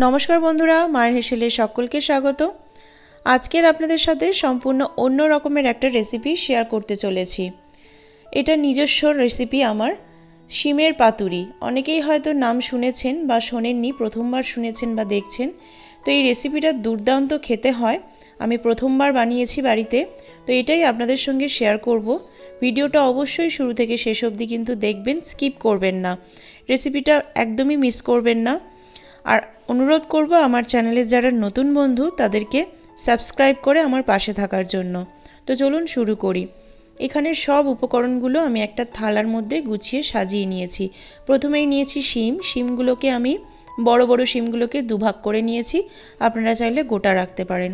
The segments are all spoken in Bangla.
নমস্কার বন্ধুরা, মায়ের হেসেলে সকলকে স্বাগত। আজকের আপনাদের সাথে সম্পূর্ণ অন্য রকমের একটা রেসিপি শেয়ার করতে চলেছি। এটা নিজস্ব রেসিপি আমার, শিমের পাতুরি। অনেকেই হয়তো নাম শুনেছেন বা শোনেননি, প্রথমবার শুনেছেন বা দেখছেন। তো এই রেসিপিটা দুর্দান্ত খেতে হয়। আমি প্রথমবার বানিয়েছি বাড়িতে, তো এটাই আপনাদের সঙ্গে শেয়ার করব। ভিডিওটা অবশ্যই শুরু থেকে শেষ অবধি কিন্তু দেখবেন স্কিপ করবেন না। রেসিপিটা একদমই মিস করবেন না। আর অনুরোধ করব আমার চ্যানেলে যারা নতুন বন্ধু, তাদেরকে সাবস্ক্রাইব করে আমার পাশে থাকার জন্য। তো চলুন শুরু করি। এখানে সব উপকরণগুলো আমি একটা থালার মধ্যে গুছিয়ে সাজিয়ে নিয়েছি। প্রথমেই নিয়েছি শিম। শিমগুলোকে আমি বড় বড় শিমগুলোকে দুভাগ করে নিয়েছি। আপনারা চাইলে গোটা রাখতে পারেন।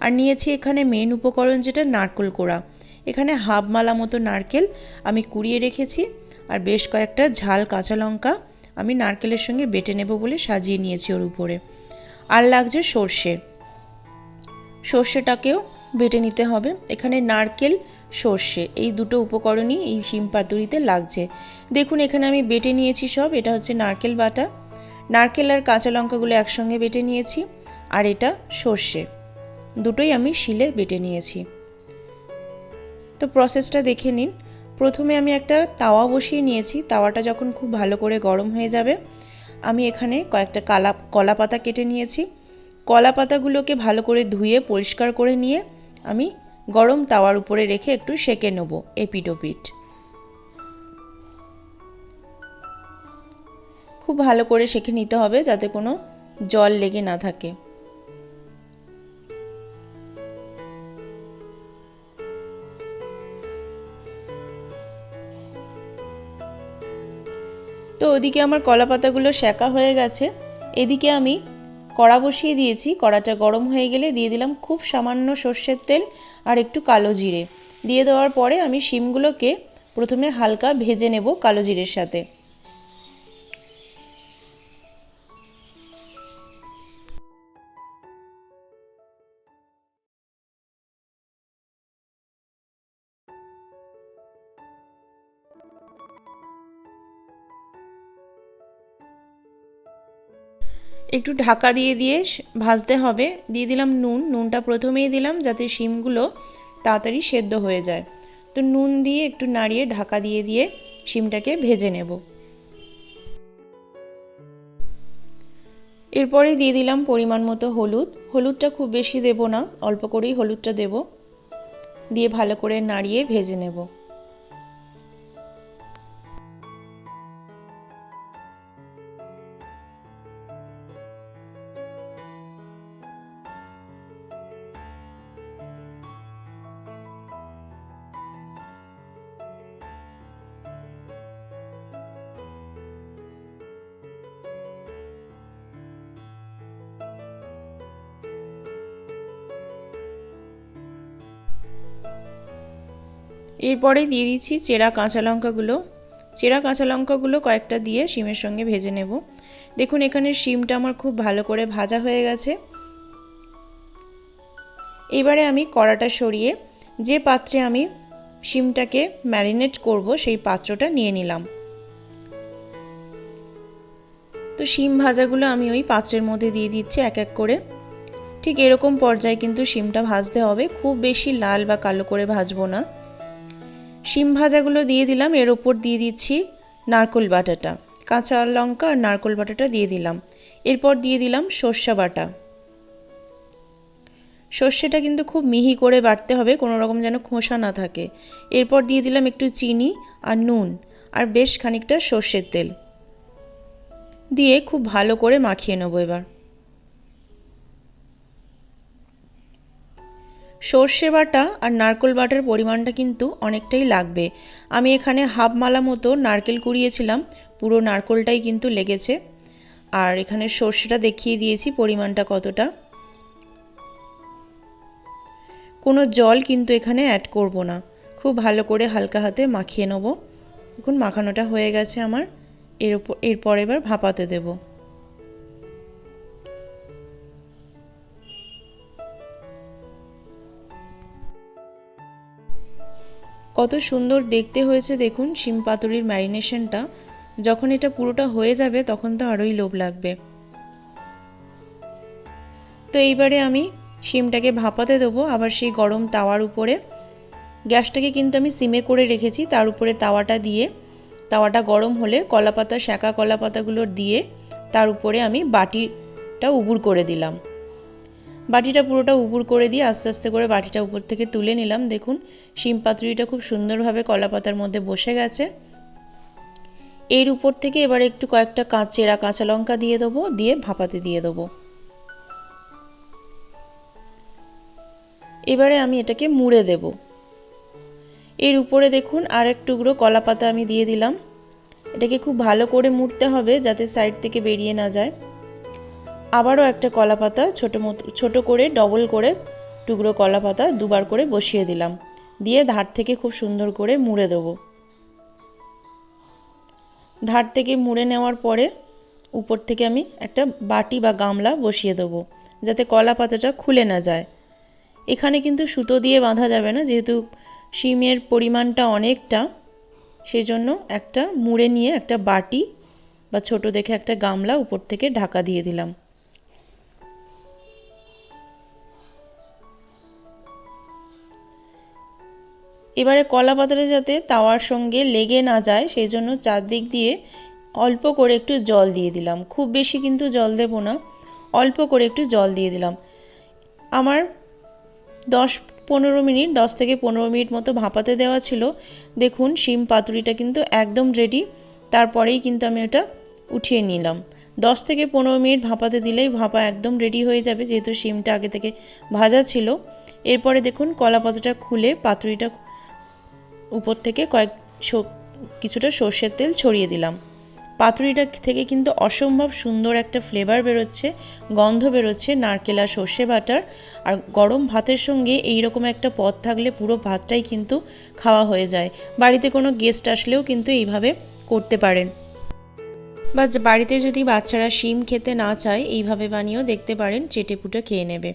আর নিয়েছি এখানে মেন উপকরণ যেটা, নারকোল কোড়া। এখানে হাফ মালা মতো নারকেল আমি কুড়িয়ে রেখেছি। আর বেশ কয়েকটা ঝাল কাঁচা লঙ্কা আমি নারকেলের সঙ্গে বেটে নেব বলে সাজিয়ে নিয়েছি ওর উপরে। আর লাগছে সর্ষে। সর্ষেটাকেও বেটে নিতে হবে। এখানে নারকেল, সর্ষে এই দুটো উপকরণই এই শিম পাতুরিতে লাগছে। দেখুন, এখানে আমি বেটে নিয়েছি সব। এটা হচ্ছে নারকেল বাটা। নারকেল আর কাঁচা লঙ্কাগুলো একসঙ্গে বেটে নিয়েছি। আর এটা সর্ষে। দুটোই আমি শিলে বেটে নিয়েছি। তো প্রসেসটা দেখে নিন। প্রথমে আমি একটা তাওয়া বসিয়ে নিয়েছি। তাওয়াটা যখন খুব ভালো করে গরম হয়ে যাবে, আমি এখানে কয়েকটা কালা, কলা পাতা কেটে নিয়েছি। কলা পাতাগুলোকে ভালো করে ধুয়ে, পরিষ্কার করে নিয়ে আমি গরম তাওয়ার উপরে রেখে একটু সেকে নেব এপিট ওপিট খুব ভালো করে সেকে নিতে হবে যাতে কোনো জল লেগে না থাকে। তো ওদিকে আমার কলা পাতাগুলো শেঁকা হয়ে গেছে। এদিকে আমি কড়া বসিয়ে দিয়েছি, কড়াটা গরম হয়ে গেলে দিয়ে দিলাম খুব সামান্য সর্ষের তেল আর একটু কালো জিরে। দিয়ে দেওয়ার পরে আমি শিমগুলোকে প্রথমে হালকা ভেজে নেব কালো জিরের সাথে। একটু ঢাকা দিয়ে দিয়ে ভাজতে হবে। দিয়ে দিলাম নুন। নুনটা প্রথমেই দিলাম যাতে শিমগুলো তাড়াতাড়ি সেদ্ধ হয়ে যায়। তো নুন দিয়ে একটু নাড়িয়ে ঢাকা দিয়ে দিয়ে শিমটাকে ভেজে নেব। এরপরে দিয়ে দিলাম পরিমাণ মতো হলুদ। হলুদটা খুব বেশি দেব না, অল্প করেই হলুদটা দেব। দিয়ে ভালো করে নাড়িয়ে ভেজে নেব। এরপরে দিয়ে দিচ্ছি চেরা কাঁচা লঙ্কাগুলো। চেরা কাঁচা লঙ্কাগুলো কয়েকটা দিয়ে শিমের সঙ্গে ভেজে নেব। দেখুন, এখানে শিমটা আমার খুব ভালো করে ভাজা হয়ে গেছে। এবারে আমি কড়াটা সরিয়ে যে পাত্রে আমি শিমটাকে ম্যারিনেট করব, সেই পাত্রটা নিয়ে নিলাম। তো শিম ভাজাগুলো আমি ওই পাত্রের মধ্যে দিয়ে দিচ্ছি এক এক করে। ঠিক এরকম পর্যায়ে কিন্তু শিমটা ভাজতে হবে। খুব বেশি লাল বা কালো করে ভাজবো না। শিম ভাজাগুলো দিয়ে দিলাম, এর ওপর দিয়ে দিচ্ছি নারকোল বাটাটা। কাঁচা লঙ্কা আর নারকোল বাটাটা দিয়ে দিলাম। এরপর দিয়ে দিলাম সর্ষা বাটা। সর্ষেটা কিন্তু খুব মিহি করে বাটতে হবে, কোনো রকম যেন খোসা না থাকে। এরপর দিয়ে দিলাম একটু চিনি আর নুন, আর বেশ খানিকটা সর্ষের তেল। দিয়ে খুব ভালো করে মাখিয়ে নেব এবার। সর্ষে বাটা আর নারকেল বাটার পরিমাণটা কিন্তু অনেকটাই লাগবে। আমি এখানে হাফ মালা মতো নারকেল কুড়িয়েছিলাম, পুরো নারকেলটাই কিন্তু লেগেছে। আর এখানে সর্ষেটা দেখিয়ে দিয়েছি পরিমাণটা কতটা। কোনো জল কিন্তু এখানে অ্যাড করব না। খুব ভালো করে হালকা হাতে মাখিয়ে নেব। এখন মাখানোটা হয়ে গেছে আমার। এর এরপর এবার ভাপাতে দেবো। কত সুন্দর দেখতে হয়েছে দেখুন শিম পাতুরির ম্যারিনেশনটা। যখন এটা পুরোটা হয়ে যাবে, তখন তো আরোই লোভ লাগবে। তো এইবারে আমি শিমটাকে ভাপাতে দেবো, আবার সেই গরম তাওয়ার উপরে। গ্যাসটাকে কিন্তু আমি সিমে করে রেখেছি, তার উপরে তাওয়াটা দিয়ে। তাওয়াটা গরম হলে কলাপাতা শাঁকা কলাপাতাগুলো দিয়ে তার উপরে আমি বাটিটা উবুর করে দিলাম। বাটিটা পুরোটা উবুর করে দিয়ে আস্তে আস্তে করে বাটিটা উপর থেকে তুলে নিলাম। দেখুন, শিম পাতুরিটা খুব সুন্দরভাবে কলাপাতার মধ্যে বসে গেছে। এর উপর থেকে এবারে একটু কয়েকটা কাঁচেরা কাঁচা লঙ্কা দিয়ে দেবো, দিয়ে ভাপাতে দিয়ে দেবো। এবারে আমি এটাকে মুড়ে দেব। এর উপরে দেখুন আর এক টুকরো কলা পাতা আমি দিয়ে দিলাম। এটাকে খুব ভালো করে মুড়তে হবে যাতে সাইড থেকে বেরিয়ে না যায়। আবারও একটা কলা পাতা ছোটো মতো, ছোটো করে ডবল করে, টুকরো কলা পাতা দুবার করে বসিয়ে দিলাম। দিয়ে ধার থেকে খুব সুন্দর করে মুড়ে দেবো। ধার থেকে মুড়ে নেওয়ার পরে উপর থেকে আমি একটা বাটি বা গামলা বসিয়ে দেবো, যাতে কলা পাতাটা খুলে না যায়। এখানে কিন্তু সুতো দিয়ে বাঁধা যাবে না, যেহেতু শিমের পরিমাণটা অনেকটা, সেজন্য একটা মুড়ে নিয়ে একটা বাটি বা ছোট দেখে একটা গামলা উপর থেকে ঢাকা দিয়ে দিলাম। এবারে কলা পাতাটা যাতে তাওয়ার সঙ্গে লেগে না যায়, সেই জন্য চারদিক দিয়ে অল্প করে একটু জল দিয়ে দিলাম। খুব বেশি কিন্তু জল দেব না, অল্প করে একটু জল দিয়ে দিলাম। আমার দশ পনেরো মিনিট, দশ থেকে পনেরো মিনিট মতো ভাপাতে দেওয়া ছিল। দেখুন, শিম পাতুরিটা কিন্তু একদম রেডি তারপরেই কিন্তু আমি ওটা উঠিয়ে নিলাম। দশ থেকে পনেরো মিনিট ভাপাতে দিলেই ভাপা একদম রেডি হয়ে যাবে, যেহেতু শিমটা আগে থেকে ভাজা ছিল। এরপরে দেখুন কলা পাতাটা খুলে পাতুরিটা উপর থেকে কয়েক কিছুটা সর্ষের তেল ছড়িয়ে দিলাম। পাতুরিটা থেকে কিন্তু অসম্ভব সুন্দর একটা ফ্লেভার বেরোচ্ছে, গন্ধ বেরোচ্ছে, নারকেল আর সর্ষে বাটার। আর গরম ভাতের সঙ্গে এই রকম একটা পদ থাকলে পুরো ভাতটাই কিন্তু খাওয়া হয়ে যায়। বাড়িতে কোনো গেস্ট আসলেও কিন্তু এইভাবে করতে পারেন। বা বাড়িতে যদি বাচ্চারা শিম খেতে না চায়, এইভাবে বানিয়েও দেখতে পারেন চেটে পুটে খেয়ে নেবে।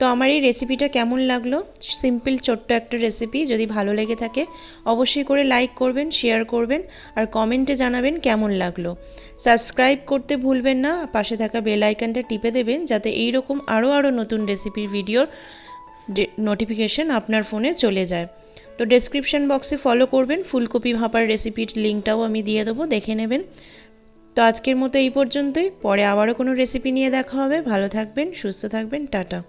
তো আমার এই রেসিপিটা কেমন লাগল? সিম্পল ছোট্ট একটা রেসিপি যদি ভালো লেগে থাকে, অবশ্যই করে লাইক করবেন শেয়ার করবেন আর কমেন্টে জানাবেন কেমন লাগল। সাবস্ক্রাইব করতে ভুলবেন না, পাশে থাকা বেল আইকনটা টিপে দেবেন যাতে এই রকম আরও আরও নতুন রেসিপির ভিডিওর নোটিফিকেশন আপনার ফোনে চলে যায়। তো ডেসক্রিপশন বক্সে ফলো করবেন, ফুলকপি ভাপার রেসিপির লিঙ্কটাও আমি দিয়ে দেবো, দেখে নেবেন। তো আজকের মতো এই পর্যন্তই, পরে আবারও কোনো রেসিপি নিয়ে দেখা হবে, ভালো থাকবেন, সুস্থ থাকবেন, টাটা।